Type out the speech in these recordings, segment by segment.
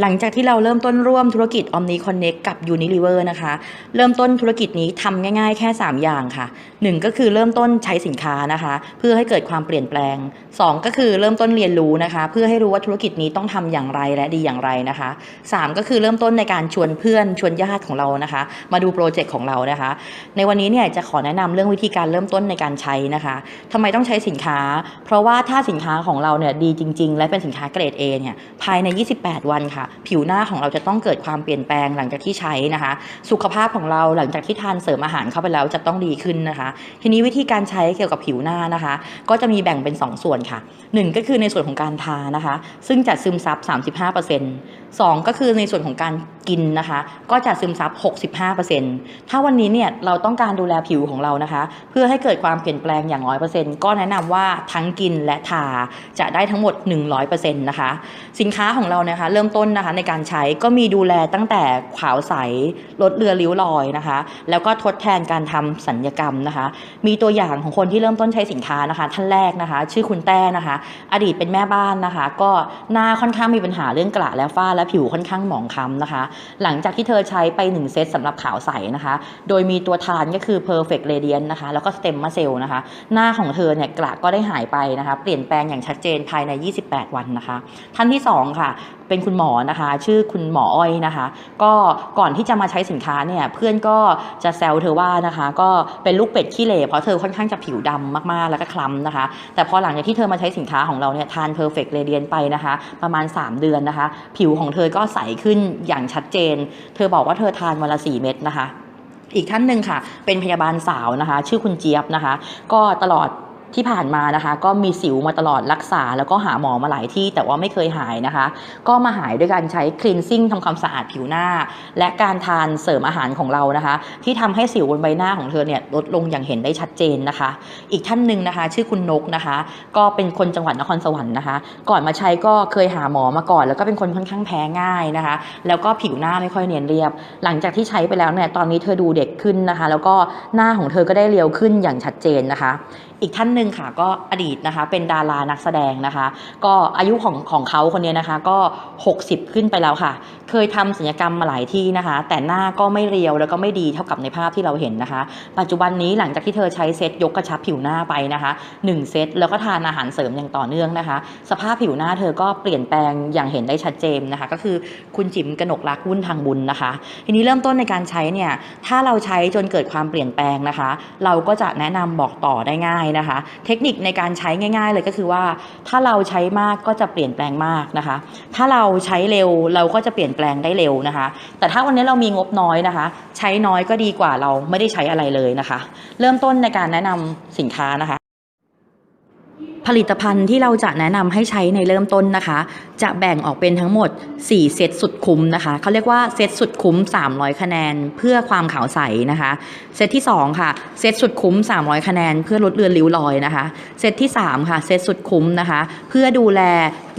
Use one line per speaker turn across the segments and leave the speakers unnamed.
หลังจากที่เราเริ่มต้นร่วมธุรกิจ Omni Connect กับ Unilever นะคะ เริ่มต้นธุรกิจนี้ทำง่ายๆ แค่ 3 อย่างค่ะ 1 ก็คือเริ่มต้นใช้สินค้านะคะ เพื่อให้เกิดความเปลี่ยนแปลง 2 ก็คือเริ่มต้นเรียนรู้นะคะ เพื่อให้รู้ว่าธุรกิจนี้ต้องทำอย่างไรและดีอย่างไรนะคะ 3 ก็คือเริ่มต้นในการชวนเพื่อนชวนญาติของเรานะคะ มาดูโปรเจกต์ของเรานะคะ ในวันนี้เนี่ยจะขอแนะนำเรื่องวิธีการเริ่มต้นในการใช้นะคะทำไมต้องใช้สินค้า เพราะว่าถ้าสินค้าของเราเนี่ยดีจริง ๆ และเป็นสินค้าเกรด A เนี่ยภายใน 28 วันค่ะผิวหน้าของเราจะต้องเกิดความเปลี่ยนแปลงหลังจากที่ใช้นะคะ สุขภาพของเราหลังจากที่ทานเสริมอาหารเข้าไปแล้วจะต้องดีขึ้นนะคะ ทีนี้วิธีการใช้เกี่ยวกับผิวหน้านะคะ ก็จะมีแบ่งเป็น 2 ส่วนค่ะ 1 ก็คือในส่วนของการทานะคะ ซึ่งจะซึมซับ 35% 2 ก็คือในส่วนของการกินนะคะ ก็จะซึมซับ 65%ถ้าวันนี้เนี่ยเราต้องการดูแลผิวของเรานะคะ เพื่อให้เกิดความเปลี่ยนแปลงอย่าง 100%ก็แนะนำว่าทั้งกินและทาจะได้ทั้งหมด 100%นะคะ สินค้าของเรานะคะ เริ่มต้นนะคะในการใช้ก็มีดูแลตั้งแต่ขาวใสลดเลือริ้วรอยนะคะ แล้วก็ทดแทนการทำสัญญกรรมนะคะ มีตัวอย่างของคนที่เริ่มต้นใช้สินค้านะคะ ท่านแรกนะคะ ชื่อคุณแต้นะคะ อดีตเป็นแม่บ้านนะคะ ก็หน้าค่อนข้างมีปัญหาเรื่องกระและฝ้าและผิวค่อนข้างหมองคล้ำนะคะ หลังจากที่เธอใช้ไป 1 เซตสำหรับขาวใสนะคะ โดยมีตัวทานก็คือ perfect radiant นะคะ แล้วก็ stem cell นะคะ หน้าของเธอเนี่ยกระก็ได้หายไปนะคะ เปลี่ยนแปลงอย่างชัดเจนภายใน 28 วันนะคะ ท่านที่ 2 ค่ะ เป็นคุณหมอนะคะ ชื่อคุณหมออ้อยนะคะ ก็ก่อนที่จะมาใช้สินค้าเนี่ยเพื่อนก็จะแซวเธอว่านะคะ ก็เป็นลูกเป็ดขี้เหร่เพราะเธอค่อนข้างจะผิวดำมากๆแล้วก็คล้ำนะคะ แต่พอหลังจากที่เธอมาใช้สินค้าของเราเนี่ยทาน Perfect Radiant ไปนะคะ ประมาณ 3 เดือนนะคะ ผิวของเธอก็ใสขึ้นอย่างชัดเจน เธอบอกว่าเธอทานวันละ4เม็ดนะคะอีกท่านหนึ่งค่ะ เป็นพยาบาลสาวนะคะ ชื่อคุณเจี๊ยบนะคะ ก็ตลอด ที่ผ่านมานะคะ ก็มีสิวมาตลอดรักษา แล้วก็หาหมอมาหลายที่แต่ว่าไม่เคยหายนะคะ ก็มาหายด้วยการใช้คลีนซิ่งทำความสะอาดผิวหน้า และการทานเสริมอาหารของเรานะคะ ที่ทำให้สิวบนใบหน้าของเธอเนี่ยลดลงอย่างเห็นได้ชัดเจนนะคะ อีกท่านหนึ่งนะคะ ชื่อคุณนกนะคะ ก็เป็นคนจังหวัดนครสวรรค์นะคะ ก่อนมาใช้ก็เคยหาหมอมาก่อน แล้วก็เป็นคนค่อนข้างแพ้ง่ายนะคะ แล้วก็ผิวหน้าไม่ค่อยเนียนเรียบ หลังจากที่ใช้ไปแล้วเนี่ยตอนนี้เธอดูเด็กขึ้นนะคะ แล้วก็หน้าของเธอก็ได้เรียวขึ้นอย่างชัดเจนนะคะ อีกท่านหนึ่งค่ะ ก็อดีตนะคะเป็นดารานักแสดงนะคะ ก็อายุของของเขาคนนี้นะคะก็ 60 ขึ้นไปแล้วค่ะ เคยทำศัลยกรรมมาหลายที่นะคะ แต่หน้าก็ไม่เรียวแล้วก็ไม่ดีเท่ากับในภาพที่เราเห็นนะคะ ปัจจุบันนี้หลังจากที่เธอใช้เซตยกกระชับผิวหน้าไปนะคะ 1 เซตแล้วก็ทานอาหารเสริมอย่างต่อเนื่องนะคะ สภาพผิวหน้าเธอก็เปลี่ยนแปลงอย่างเห็นได้ชัดเจนนะคะ ก็คือคุณจิ๋มกนกรักวุ่นทางบุญนะคะ ทีนี้เริ่มต้นในการใช้เนี่ยถ้าเราใช้จนเกิดความเปลี่ยนแปลงนะคะ เราก็จะแนะนำบอกต่อได้ง่ายนะคะ เทคนิคในการใช้ง่าย ๆ เลยก็คือว่า ถ้าเราใช้มากก็จะเปลี่ยนแปลงมากนะคะ ถ้าเราใช้เร็วเราก็จะเปลี่ยนแปลงได้เร็วนะคะ แต่ถ้าวันนี้เรามีงบน้อยนะคะ ใช้น้อยก็ดีกว่าเราไม่ได้ใช้อะไรเลยนะคะ เริ่มต้นในการแนะนำสินค้านะคะ ผลิตภัณฑ์ที่เราจะแนะนำให้ใช้ในเริ่มต้นนะคะ จะแบ่งออกเป็นทั้งหมด 4 เซตสุดคุ้มนะคะ เขาเรียกว่าเซตสุดคุ้ม 300 คะแนน เพื่อความขาวใสนะคะ เซตที่ 2 ค่ะ เซตสุดคุ้ม 300 คะแนน เพื่อลดเลือนริ้วรอยนะคะ เซตที่ 3 ค่ะ เซตสุดคุ้มนะคะ เพื่อดูแล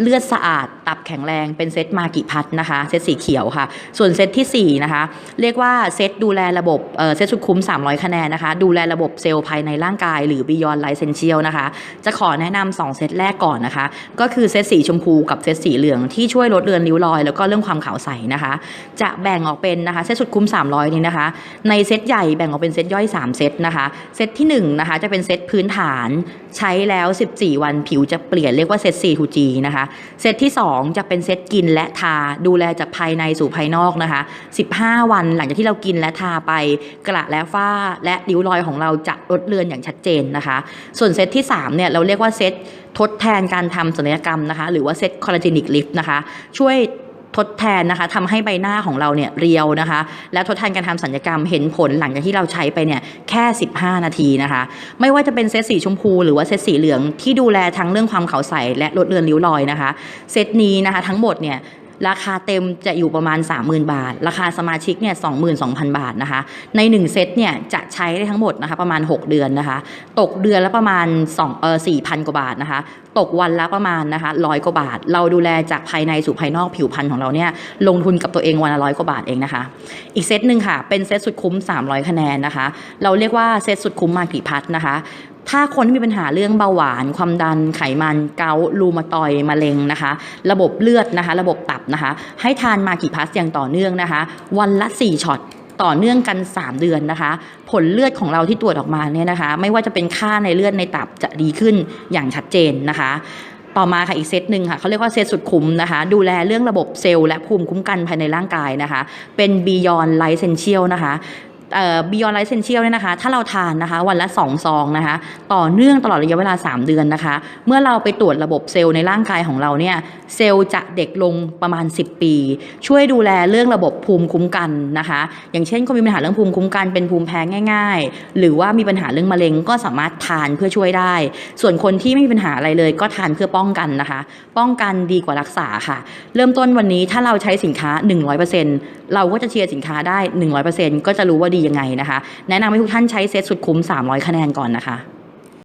เลือดสะอาด ตับแข็งแรงเป็นเซตมากิพัทนะคะ เซตสีเขียวค่ะ ส่วนเซตทีสี่4 นะคะ เรียกว่าเซตดูแลระบบเอ่อเซตสุดคุ้ม 300 คะแนนนะคะ ดูแลระบบเซลล์ภายในร่างกาย หรือ Beyond Life Essential นะคะ จะขอแนะนำสองเซตแรกก่อนนะคะ ก็คือเซตสีชมพูกับเซตสีเหลืองที่ช่วยลดเลือนริ้วรอย แล้วก็เรื่องความขาวใสนะคะ จะแบ่งออกเป็นนะคะเซตสุดคุ้ม 300 นี้นะคะ ในเซตใหญ่แบ่งออกเป็นเซตย่อย 3 เซตนะคะเซตที่1นะคะจะเป็นเซตพื้นฐานใช้แล้ว 14 วันผิวจะเปลี่ยนเรียกว่าเซต C2G นะคะเซตที่ 2 จะเป็นเซตกินและทาดูแลจากภายในสู่ภายนอกนะคะ 15 วันหลังจากที่เรากินและทาไปกระและฝ้าและริ้วรอยของเราจะลดเลือนอย่างชัดเจนนะคะ ส่วนเซตที่3เนี่ยเราเรียกว่าเซตทดแทนการทำศัลยกรรมนะคะ หรือว่าเซตคอลลาเจนิกลิฟต์นะคะ ช่วยทดแทนนะคะทำให้ใบหน้าของเราเนี่ยเรียวนะคะ และทดแทนการทำสัญญกรรมเห็นผลหลังจากที่เราใช้ไปเนี่ยแค่ 15 นาทีนะคะ ไม่ว่าจะเป็นเซตสีชมพู หรือว่าเซตสีเหลืองที่ดูแลทั้งเรื่องความขาวใสและลดเลือนริ้วรอยนะคะ เซตนี้นะคะทั้งหมดเนี่ย ราคาเต็มจะอยู่ประมาณ 30,000 บาท ราคาสมาชิกเนี่ย22,000 บาทนะคะ ใน 1 เซตเนี่ยจะใช้ได้ทั้งหมดนะคะประมาณ 6 เดือนนะคะ ตกเดือนละประมาณ2เออ4,000 กว่าบาทนะคะ ตกวันละประมาณนะคะร้อยกว่าบาท เราดูแลจากภายในสู่ภายนอกผิวพรรณของเราเนี่ยลงทุนกับตัวเองวันละร้อยกว่าบาทเองนะคะ อีกเซตหนึ่งค่ะ เป็นเซตสุดคุ้ม 300 คะแนนนะคะ เราเรียกว่าเซตสุดคุ้มมากิพัทนะคะ ถ้าคนที่มีปัญหาเรื่องเบาหวาน ความดันไขมันเกาต์รูมาตอยมะเร็งนะคะ ระบบเลือดนะคะ ระบบตับนะคะ ให้ทานมากิพัสอย่างต่อเนื่องนะคะ วันละ 4ช็อตต่อเนื่องกัน 3 เดือนนะคะ ผลเลือดของเราที่ตรวจออกมาเนี่ยนะคะ ไม่ว่าจะเป็นค่าในเลือดในตับจะดีขึ้นอย่างชัดเจนนะคะ ต่อมาค่ะอีกเซตหนึ่งค่ะเขาเรียกว่าเซตสุดคุ้มนะคะ ดูแลเรื่องระบบเซลล์และภูมิคุ้มกันภายในร่างกายนะคะ เป็น Beyond Life Essential นะคะ เอ่อ Beyond Life Essential เนี่ยนะคะ ถ้าเราทานนะคะ วันละ2ซองนะคะ ต่อเนื่องตลอดระยะเวลา 3 เดือนนะคะ เมื่อเราไปตรวจระบบเซลล์ในร่างกายของเราเนี่ยเซลล์จะเด็กลงประมาณ 10 ปี ช่วยดูแลเรื่องระบบภูมิคุ้มกันนะคะ อย่างเช่นคนมีปัญหาเรื่องภูมิคุ้มกันเป็นภูมิแพ้ง่าย ๆ หรือว่ามีปัญหาเรื่องมะเร็งก็สามารถทานเพื่อช่วยได้ ส่วนคนที่ไม่มีปัญหาอะไรเลย ก็ทานเพื่อป้องกันนะคะ ป้องกันดีกว่ารักษาค่ะ เริ่มต้นวันนี้ถ้าเราใช้สินค้า 100%เราก็จะเชียร์สินค้าได้ 100%ก็จะรู้ว่าดียังไงนะคะ แนะนำให้ทุกท่านใช้เซตสุดคุ้ม 300 คะแนนก่อนนะคะ